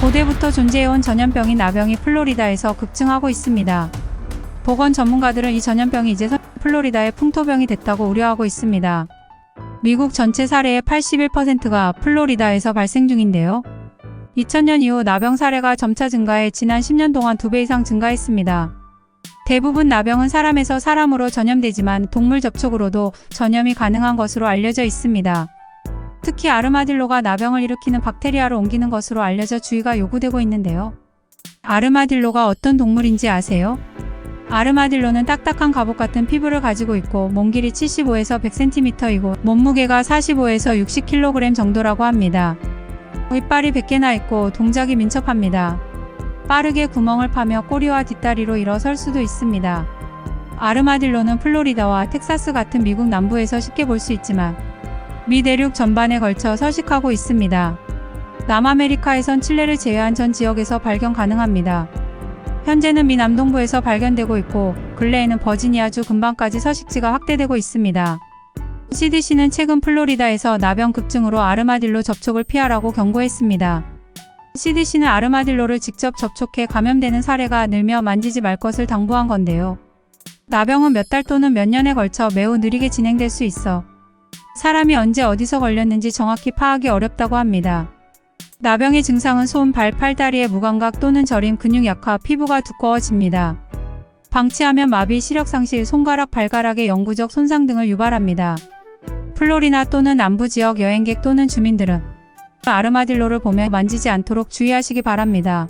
고대부터 존재해온 전염병인 나병이 플로리다에서 급증하고 있습니다. 보건 전문가들은 이 전염병이 이제 플로리다의 풍토병이 됐다고 우려하고 있습니다. 미국 전체 사례의 81%가 플로리다에서 발생 중인데요. 2000년 이후 나병 사례가 점차 증가해 지난 10년 동안 2배 이상 증가했습니다. 대부분 나병은 사람에서 사람으로 전염되지만 동물 접촉으로도 전염이 가능한 것으로 알려져 있습니다. 특히 아르마딜로가 나병을 일으키는 박테리아로 옮기는 것으로 알려져 주의가 요구되고 있는데요. 아르마딜로가 어떤 동물인지 아세요? 아르마딜로는 딱딱한 갑옷 같은 피부를 가지고 있고 몸 길이 75에서 100cm이고 몸무게가 45에서 60kg 정도라고 합니다. 윗발이 100개나 있고 동작이 민첩합니다. 빠르게 구멍을 파며 꼬리와 뒷다리로 일어설 수도 있습니다. 아르마딜로는 플로리다와 텍사스 같은 미국 남부에서 쉽게 볼 수 있지만 미 대륙 전반에 걸쳐 서식하고 있습니다. 남아메리카에선 칠레를 제외한 전 지역에서 발견 가능합니다. 현재는 미 남동부에서 발견되고 있고 근래에는 버지니아주 근방까지 서식지가 확대되고 있습니다. CDC는 최근 플로리다에서 나병 급증으로 아르마딜로 접촉을 피하라고 경고했습니다. CDC는 아르마딜로를 직접 접촉해 감염되는 사례가 늘며 만지지 말 것을 당부한 건데요. 나병은 몇 달 또는 몇 년에 걸쳐 매우 느리게 진행될 수 있어 사람이 언제 어디서 걸렸는지 정확히 파악이 어렵다고 합니다. 나병의 증상은 손, 발, 팔다리의 무감각 또는 저림, 근육 약화, 피부가 두꺼워집니다. 방치하면 마비, 시력 상실, 손가락, 발가락의 영구적 손상 등을 유발합니다. 플로리나 또는 남부 지역 여행객 또는 주민들은 아르마딜로를 보며 만지지 않도록 주의하시기 바랍니다.